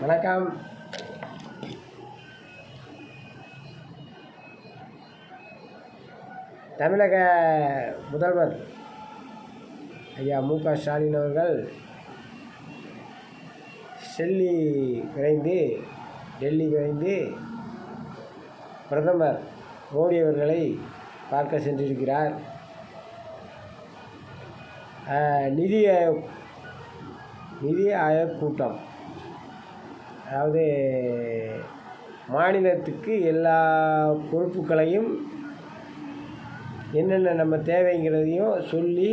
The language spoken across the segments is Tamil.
வணக்கம். தமிழக முதல்வர் ஐயா மு க ஸ்டாலின் அவர்கள் டெல்லி விரைந்து டெல்லி விரைந்து பிரதமர் மோடி அவர்களை பார்க்க சென்றிருக்கிறார். நிதி ஆயோக் நிதி ஆயோக் கூட்டம். அதாவது மாநிலத்துக்கு எல்லா பொறுப்புகளையும் என்னென்ன நம்ம தேவைங்கிறதையும் சொல்லி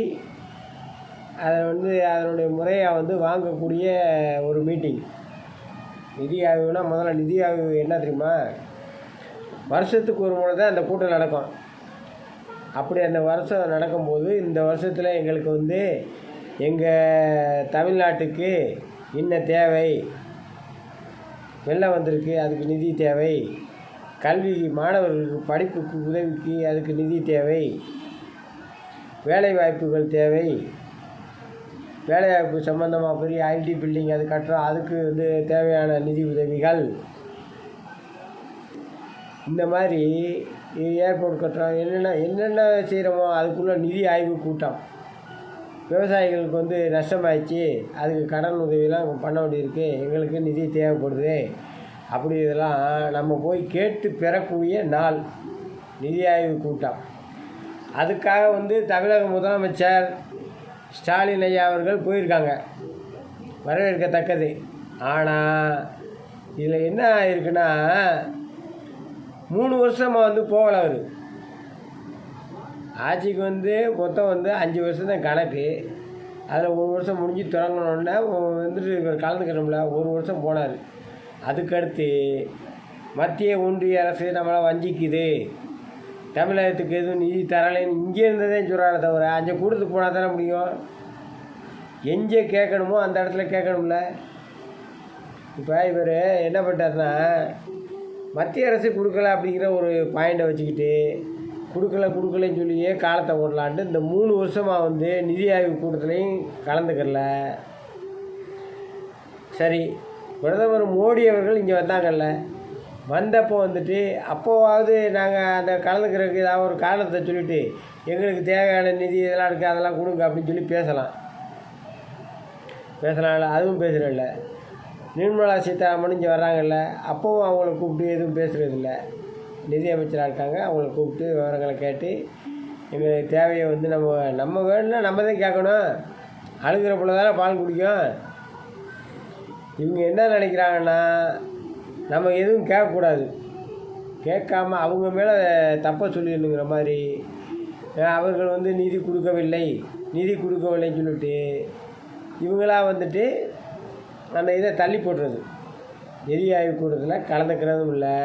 அதை வந்து அதனுடைய முறையாக வந்து வாங்கக்கூடிய ஒரு மீட்டிங் நிதி ஆய்வுனா முதல்ல நிதி ஆய்வு என்ன தெரியுமா? வருஷத்துக்கு ஒரு முறை தான் அந்த கூட்டம் நடக்கும். அப்படி அந்த வருஷம் நடக்கும்போது இந்த வருஷத்தில் எங்களுக்கு வந்து எங்கள் தமிழ்நாட்டுக்கு என்ன தேவை? வெள்ளம் வந்திருக்கு? அதுக்கு நிதி தேவை. கல்வி மாணவர்களுக்கு படிப்புக்கு உதவிக்கு அதுக்கு நிதி தேவை. வேலை வாய்ப்புகள் தேவை. வேலைவாய்ப்பு சம்மந்தமாக பெரிய ஐடி பில்டிங் அது கட்டுறோம் அதுக்கு வந்து தேவையான நிதி உதவிகள். இந்த மாதிரி ஏர்போர்ட் கட்டுறோம் என்னென்ன என்னென்ன செய்கிறோமோ அதுக்குள்ளே நிதி ஆய்வு கூட்டம். விவசாயிகளுக்கு வந்து நஷ்டமாயிடுச்சு. அதுக்கு கடன் உதவிலாம் பண்ண வேண்டியிருக்கு. எங்களுக்கு நிதி தேவைப்படுது. அப்படி இதெல்லாம் நம்ம போய் கேட்டு பெறக்கூடிய நாள். நிதி ஆய்வு கூட்டம். அதுக்காக வந்து தமிழக முதலமைச்சர் ஸ்டாலின் ஐயா அவர்கள் போயிருக்காங்க. வரவேற்கத்தக்கது. ஆனால் இதில் என்ன இருக்குன்னா மூணு வருஷமாக வந்து போகலை அவர். ஆட்சிக்கு வந்து மொத்தம் வந்து அஞ்சு வருஷம் தான் கணக்கு. அதில் ஒரு வருஷம் முடிஞ்சு தொடங்கினோடனே வந்துட்டு கலந்துக்கிறோம்ல ஒரு வருஷம் போனார். அதுக்கடுத்து மத்திய ஒன்றிய அரசு நம்மளை வஞ்சிக்குது. தமிழகத்துக்கு எதுவும் நிதி தரலைன்னு இங்கே இருந்ததே சொல்கிறாங்க தவிர அங்கே கூட்டத்துக்கு போனால் தானே முடியும்? எங்கே கேட்கணுமோ அந்த இடத்துல கேட்கணும்ல. இப்போ இவர் என்ன பண்ணிட்டாருன்னா மத்திய அரசு கொடுக்கல அப்படிங்கிற ஒரு பாயிண்டை வச்சுக்கிட்டு கொடுக்கல கொடுக்கலன்னு சொல்லியே காலத்தை ஓடலான்ட்டு இந்த மூணு வருஷமாக வந்து நிதி ஆய்வு கூட்டத்துலையும் கலந்துக்கல. சரி பிரதமர் மோடி அவர்கள் இங்கே வந்தாங்கல்ல. வந்தப்போ வந்துட்டு அப்போவாவது நாங்கள் அந்த கலந்துக்கிறதுக்கு ஏதாவது ஒரு காரணத்தை சொல்லிவிட்டு எங்களுக்கு தேவையான நிதி இதெல்லாம் இருக்குது அதெல்லாம் கொடுங்க அப்படின்னு சொல்லி பேசலாம். பேசலாம்ல அதுவும் பேசுகிறதில்ல நிர்மலா சீதாராமன் இங்கே வர்றாங்கல்ல அப்போவும் அவங்கள கூப்பிட்டு எதுவும் பேசுகிறதில்ல நிதி அமைச்சராக இருக்காங்க. அவங்கள கூப்பிட்டு விவரங்களை கேட்டு எங்களுக்கு தேவையை வந்து நம்ம நம்ம வேணும்னா நம்ம தான் கேட்கணும். அழுகிற பிள்ளை தானே பால் குடிக்கும். இவங்க என்ன நினைக்கிறாங்கன்னா நம்ம எதுவும் கேட்கக்கூடாது. கேட்காம அவங்க மேலே தப்பை சொல்லிடணுங்கிற மாதிரி அவர்கள் வந்து நிதி கொடுக்கவில்லை நிதி கொடுக்கவில்லைன்னு சொல்லிட்டு இவங்களா வந்துட்டு அந்த இதை தள்ளி போடுறது. நிதி ஆய்வு கூட்டத்தில் கலந்துக்கிறதும் இல்லை.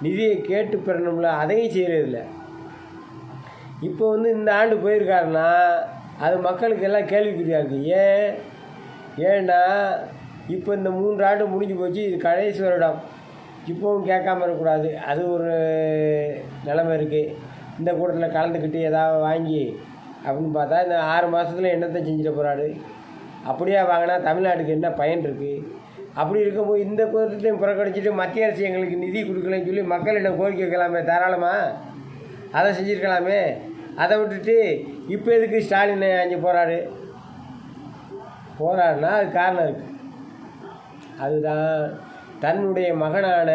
நிதியை கேட்டு பெறணும்ல அதையும் செய்கிறதில்ல இப்போ வந்து இந்த ஆண்டு போயிருக்காருன்னா அது மக்களுக்கு எல்லாம் கேள்விக்குறியாக இருக்குது ஏன்? ஏன்னா இப்போ இந்த மூன்று ஆண்டு முடிஞ்சு போச்சு இது கடைசி வருடம். இப்போவும் கேட்காம இருக்கக்கூடாது. அது ஒரு நிலமை இருக்குது இந்த கூட்டத்தில் கலந்துக்கிட்டு ஏதாவது வாங்கி அப்படின்னு பார்த்தா இந்த ஆறு மாதத்தில் என்னத்தை செஞ்சுட்டு போகிறாரு அப்படியே வாங்கினா தமிழ்நாட்டுக்கு என்ன பயன் இருக்குது அப்படி இருக்கும்போது இந்த கூட்டத்தையும் புறக்கணிச்சிட்டு மத்திய அரசு எங்களுக்கு நிதி கொடுக்கலன்னு சொல்லி மக்களிடம் கோரிக்கை வைக்கலாமே? தாராளமாக அதை செஞ்சுருக்கலாமே? அதை விட்டுட்டு இப்போ எதுக்கு ஸ்டாலின் அஞ்சு போகிறாரு போகிறாருன்னா அது காரணம் இருக்குது அதுதான் தன்னுடைய மகனான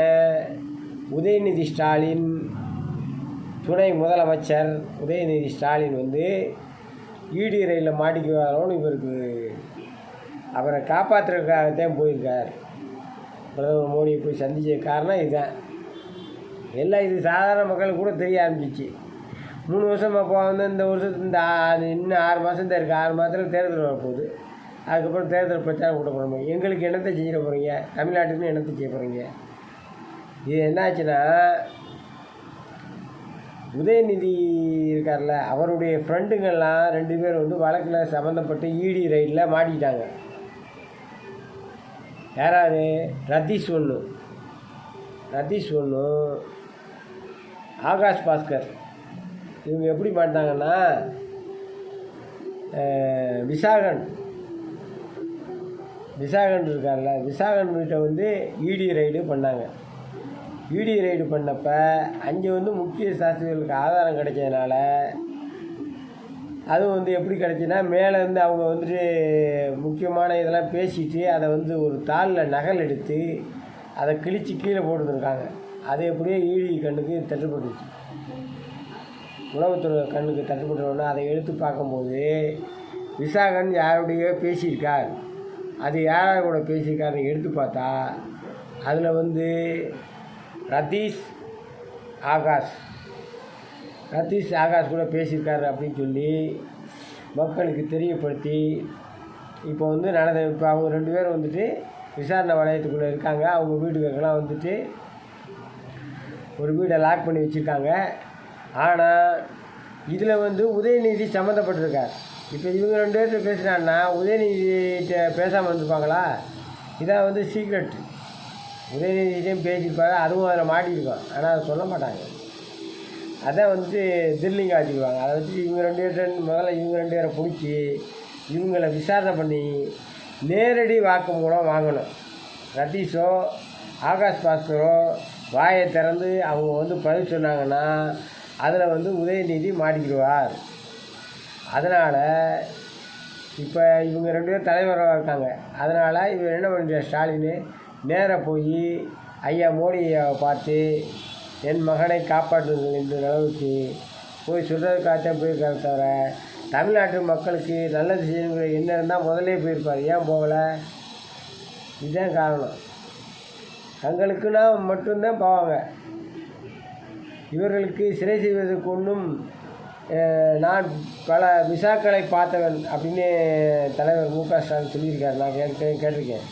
உதயநிதி ஸ்டாலின் துணை முதலமைச்சர் உதயநிதி ஸ்டாலின் வந்து ஈடி ரயிலில் மாட்டிக்குவாரோன்னு இவருக்கு அவரை காப்பாற்றுறதுக்காகத்தான் போயிருக்கார். பிரதமர் மோடியை போய் சந்திச்ச காரணம் இதுதான். எல்லாம் இது சாதாரண மக்களுக்கு கூட தெரிய ஆரம்பிச்சிச்சு. மூணு வருஷமாக இப்போ வந்து இந்த வருஷத்து இந்த இன்னும் ஆறு மாதம் தான் இருக்குது ஆறு மாதத்தில் தேர்தல் வரப்போகுது. அதுக்கப்புறம் தேர்தல் பிரச்சாரம் கூட போகிறோம் எங்களுக்கு என்னத்தை செஞ்சிட போகிறீங்க தமிழ்நாட்டுக்குன்னு என்னத்தை செய்ய போகிறீங்க இது என்னாச்சுன்னா உதயநிதி இருக்கார்ல அவருடைய ஃப்ரெண்டுங்கள்லாம் ரெண்டு பேர் வந்து வழக்கில் சம்மந்தப்பட்டு ஈடி ரைடில் மாட்டிக்கிட்டாங்க. யாராரு ரதீஷ் ஒன்று ரதீஷ் ஒன்று ஆகாஷ் பாஸ்கர். இவங்க எப்படி மாட்டாங்கன்னா விசாகன். விசாகன் இருக்கார்ல விசாகன் வீட்டை வந்து இடி ரைடு பண்ணாங்க. இடி ரைடு பண்ணப்போ அங்கே வந்து முக்கிய சாஸ்திரிகளுக்கு ஆதாரம் கிடைச்சதுனால அதுவும் வந்து எப்படி கிடச்சுன்னா மேலேருந்து அவங்க வந்துட்டு முக்கியமான இதெல்லாம் பேசிட்டு அதை வந்து ஒரு தாளில் நகல் எடுத்து அதை கிழித்து கீழே போட்டுருக்காங்க அது எப்படியோ ஈடி கண்ணுக்கு தட்டுப்பட்டுச்சு. உளவுத்துறை கண்ணுக்கு தட்டுப்பட்டோன்னா அதை எடுத்து பார்க்கும்போது விசாகன் யாருடைய பேசியிருக்கார். அது யார் கூட பேசியிருக்காருன்னு எடுத்து பார்த்தா அதில் வந்து ரதீஷ் ஆகாஷ். ரத்தீஷ் ஆகாஷ் கூட பேசியிருக்காரு அப்படின்னு சொல்லி மக்களுக்கு தெரியப்படுத்தி இப்போ வந்து நடந்த இப்போ அவங்க ரெண்டு பேரும் வந்துட்டு விசாரணை வளையத்துக்குள்ளே இருக்காங்க. அவங்க வீடுகளுக்கெல்லாம் வந்துட்டு ஒரு வீடை லாக் பண்ணி வச்சுருக்காங்க. ஆனால் இதில் வந்து உதயநிதி சம்மந்தப்பட்டிருக்கார். இப்போ இவங்க ரெண்டு பேர்கிட்ட பேசுகிறான்னா உதயநிதிகிட்ட பேசாமல் இருந்திருப்பாங்களா இதான் வந்து சீக்ரெட் உதயநிதியிட்டையும் பேசியிருப்பாரு அதுவும் அதில் மாட்டியிருக்கோம். ஆனால் அதை சொல்ல மாட்டாங்க. அதை வந்து திருலிங்க வச்சுக்குவாங்க அதை வச்சு இவங்க ரெண்டு பேர்ட்ட முதல்ல இவங்க ரெண்டு பேரை பிடிச்சி இவங்களை விசாரணை பண்ணி நேரடி வாக்கு மூலம் வாங்கணும். ரதீஷோ ஆகாஷ் பாஸ்கரோ வாயை திறந்து அவங்க வந்து பதில் சொன்னாங்கன்னா அதில் வந்து உதயநிதி மாட்டிக்கிடுவார். அதனால் இப்போ இவங்க ரெண்டு பேரும் தலைவராக இருக்காங்க. அதனால் இவர் என்ன பண்ணுற ஸ்டாலின் நேராக போய் ஐயா மோடியை பார்த்து என் மகனை காப்பாற்றுங்கள் என்ற அளவுக்கு போய் சொல்கிறதுக்காகத்தான் போயிருக்காரு தவிர தமிழ்நாட்டு மக்களுக்கு நல்லது செய்யணுங்கிற என்ன இருந்தால் முதலே போயிருப்பார். ஏன் போகலை? இதுதான் காரணம். தங்களுக்குன்னா மட்டும்தான் போவாங்க. இவர்களுக்கு சிறை செய்வதற்கு ஒன்றும் நான் பல விசாக்களை பார்த்தவன் அப்படின்னு தலைவர் மு க ஸ்டாலின் சொல்லியிருக்காரு. நான் கேட்டேன் கேட்டிருக்கேன்.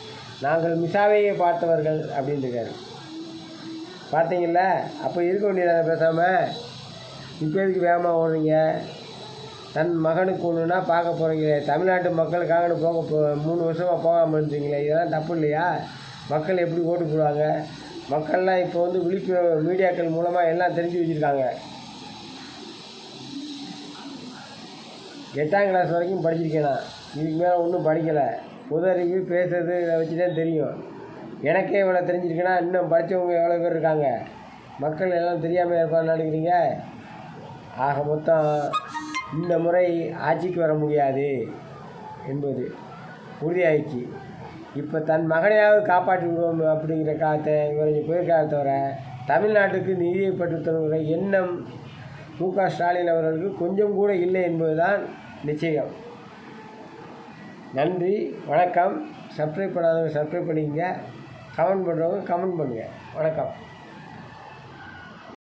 நாங்கள் மிசாவையே பார்த்தவர்கள் அப்படின்னு இருக்காரு பார்த்தீங்கள அப்போ இருக்க வேண்டியதானே பேசாமல் இப்போ எதுக்கு வேகமாக ஓடுறீங்க? தன் மகனுக்கு ஒன்றுனா பார்க்க போகிறீங்களே தமிழ்நாட்டு மக்களுக்காக போக போ மூணு வருஷமாக போகாமல் இருந்தீங்களே. இதெல்லாம் தப்பு இல்லையா? மக்கள் எப்படி ஓட்டு போடுவாங்க? மக்கள்லாம் இப்போ வந்து விழிப்புணர்வு மீடியாக்கள் மூலமாக எல்லாம் தெரிஞ்சு வச்சுருக்காங்க. எட்டாம் கிளாஸ் வரைக்கும் படிச்சிருக்கேன் நான். இதுக்கு மேலே ஒன்றும் படிக்கலை. உதறிவு பேசுறது இதை வச்சு தான் தெரியும். எனக்கே இவ்வளோ தெரிஞ்சிருக்குன்னா இன்னும் படித்தவங்க எவ்வளோ பேர் இருக்காங்க? மக்கள் எல்லாம் தெரியாமல் இருப்பான்னு நினைக்கிறீங்க ஆக மொத்தம் இந்த முறை ஆட்சிக்கு வர முடியாது என்பது உறுதியாயிடுச்சு. இப்போ தன் மகனையாவது காப்பாற்றி விடுவோம் அப்படிங்கிற காலத்தை இவர் போயிருக்காத தவிர தமிழ்நாட்டுக்கு நிதியை பெற்றுத்தருகிற எண்ணம் மு க ஸ்டாலின் அவர்களுக்கு கொஞ்சம் கூட இல்லை என்பதுதான் நிச்சயம். நன்றி வணக்கம். சப்ஸ்கிரைப் பண்ணாதவங்க சப்ஸ்கிரைப் பண்ணிக்கங்க. கமெண்ட் பண்ணுறவங்க கமெண்ட் பண்ணுங்கள் வணக்கம்.